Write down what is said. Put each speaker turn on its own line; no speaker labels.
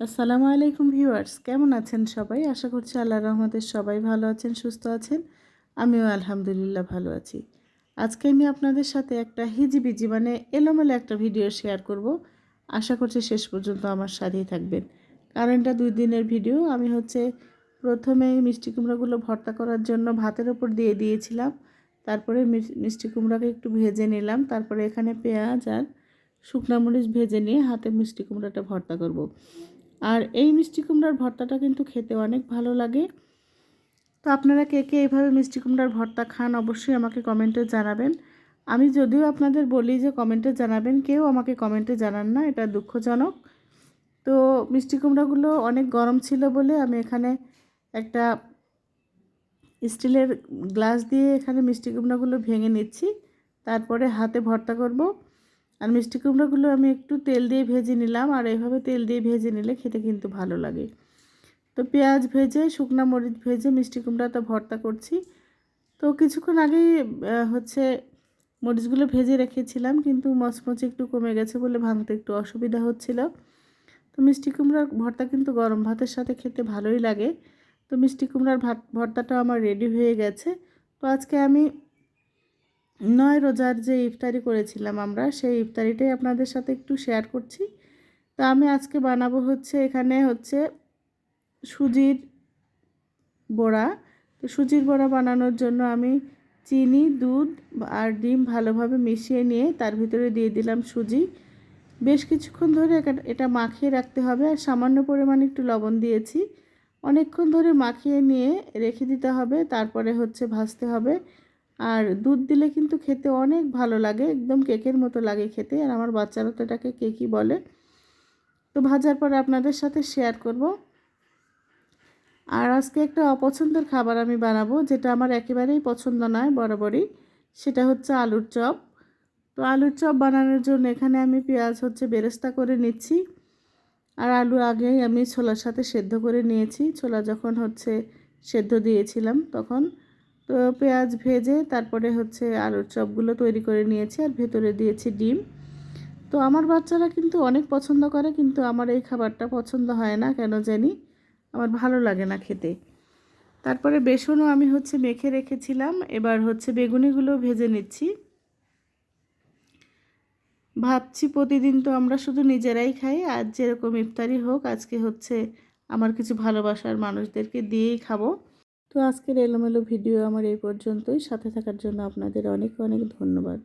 আসসালামু আলাইকুম ভিউয়ার্স, কেমন আছেন সবাই? আশা করছি আল্লাহ রহমতের সবাই ভালো আছেন, সুস্থ আছেন। আমিও আলহামদুলিল্লাহ ভালো আছি। আজকে আমি আপনাদের সাথে একটা হিজিবিজি মানে এলোমেলো একটা ভিডিও শেয়ার করব। আশা করছি শেষ পর্যন্ত আমার সাথেই থাকবেন। কারণ এটা দুই দিনের ভিডিও, আমি হচ্ছে প্রথমে মিষ্টি কুমড়াগুলো ভর্তা করার জন্য ভাতের ওপর দিয়ে দিয়েছিলাম। তারপরে মিষ্টি কুমড়াকে একটু ভেজে নিলাম। তারপরে এখানে পেঁয়াজ আর শুকনা মরিচ ভেজে নিয়ে হাতে মিষ্টি কুমড়াটা ভর্তা করব। আর এই মিষ্টি কুমড়ার ভর্তাটা কিন্তু খেতে অনেক ভালো লাগে। তো আপনারা কে কে এইভাবে মিষ্টি কুমড়ার ভর্তা খান অবশ্যই আমাকে কমেন্টে জানাবেন। আমি যদিও আপনাদের বলি যে কমেন্টে জানাবেন, কেউ আমাকে কমেন্টে জানান না, এটা দুঃখজনক। তো মিষ্টি কুমড়াগুলো অনেক গরম ছিল বলে আমি এখানে একটা স্টিলের গ্লাস দিয়ে এখানে মিষ্টি কুমড়াগুলো ভেঙে নিচ্ছি। তারপরে হাতে ভর্তা করব। আর মিষ্টি কুমড়োগুলো আমি একটু তেল দিয়ে ভেজে নিলাম, আর এইভাবে তেল দিয়ে ভেজে নিলে খেতে কিন্তু ভালো লাগে। তো পেঁয়াজ ভেজে, শুকনো মরিচ ভেজে মিষ্টি কুমড়াটা ভর্তা করছি। তো কিছুক্ষণ আগেই হচ্ছে মরিচগুলো ভেজে রেখেছিলাম, কিন্তু মচমচে একটু কমে গেছে বলে ভাঙতে একটু অসুবিধা হচ্ছিল। তো মিষ্টি কুমড়ার ভর্তা কিন্তু গরম ভাতের সাথে খেতে ভালোই লাগে। তো মিষ্টি কুমড়ার ভাত ভর্তাটা আমার রেডি হয়ে গেছে। তো আজকে আমি নয় রোজার যে ইফতারি করেছিলাম আমরা, সেই ইফতারিটাই আপনাদের সাথে একটু শেয়ার করছি। তো আমি আজকে বানাবো হচ্ছে, এখানে হচ্ছে সুজির বড়া। তো সুজির বড়া বানানোর জন্য আমি চিনি, দুধ আর ডিম ভালোভাবে মিশিয়ে নিয়ে তার ভিতরে দিয়ে দিলাম সুজি। বেশ কিছুক্ষণ ধরে এটা মাখিয়ে রাখতে হবে আর সামান্য পরিমাণে একটু লবণ দিয়েছি। অনেকক্ষণ ধরে মাখিয়ে নিয়ে রেখে দিতে হবে, তারপরে হচ্ছে ভাজতে হবে। আর দুধ দিলে কিন্তু খেতে অনেক ভালো লাগে, একদম কেকের মতো লাগে খেতে। আর আমার বাচ্চারা তো এটাকে কেকই বলে। তো ভাজার পরে আপনাদের সাথে শেয়ার করব। আর আজকে একটা অপছন্দের খাবার আমি বানাবো, যেটা আমার একেবারেই পছন্দ নয়, বরাবরই। সেটা হচ্ছে আলুর চপ। তো আলুর চপ বানানোর জন্য এখানে আমি পেঁয়াজ হচ্ছে বেরেস্তা করে নিচ্ছি। আর আলু আগেই আমি ছোলার সাথে সেদ্ধ করে নিয়েছি। ছোলা যখন হচ্ছে সেদ্ধ দিয়েছিলাম তখন তো পেঁয়াজ ভেজে তারপরে হচ্ছে আলুর চপগুলো তৈরি করে নিয়েছি আর ভেতরে দিয়েছি ডিম। তো আমার বাচ্চারা কিন্তু অনেক পছন্দ করে, কিন্তু আমার এই খাবারটা পছন্দ হয় না, কেন জানি? আমার ভালো লাগে না খেতে। তারপরে বেসনও আমি হচ্ছে মেখে রেখেছিলাম, এবার হচ্ছে বেগুনিগুলো ভেজে নিচ্ছি। ভাবছি প্রতিদিন তো আমরা শুধু নিজেরাই খাই আজ যেরকম ইফতারি হোক, আজকে হচ্ছে আমার কিছু ভালোবাসার মানুষদেরকে দিয়েই খাব। তো আজকের এলোমেলো ভিডিও আমার এই পর্যন্তই। সাথে থাকার জন্য আপনাদের অনেক অনেক ধন্যবাদ।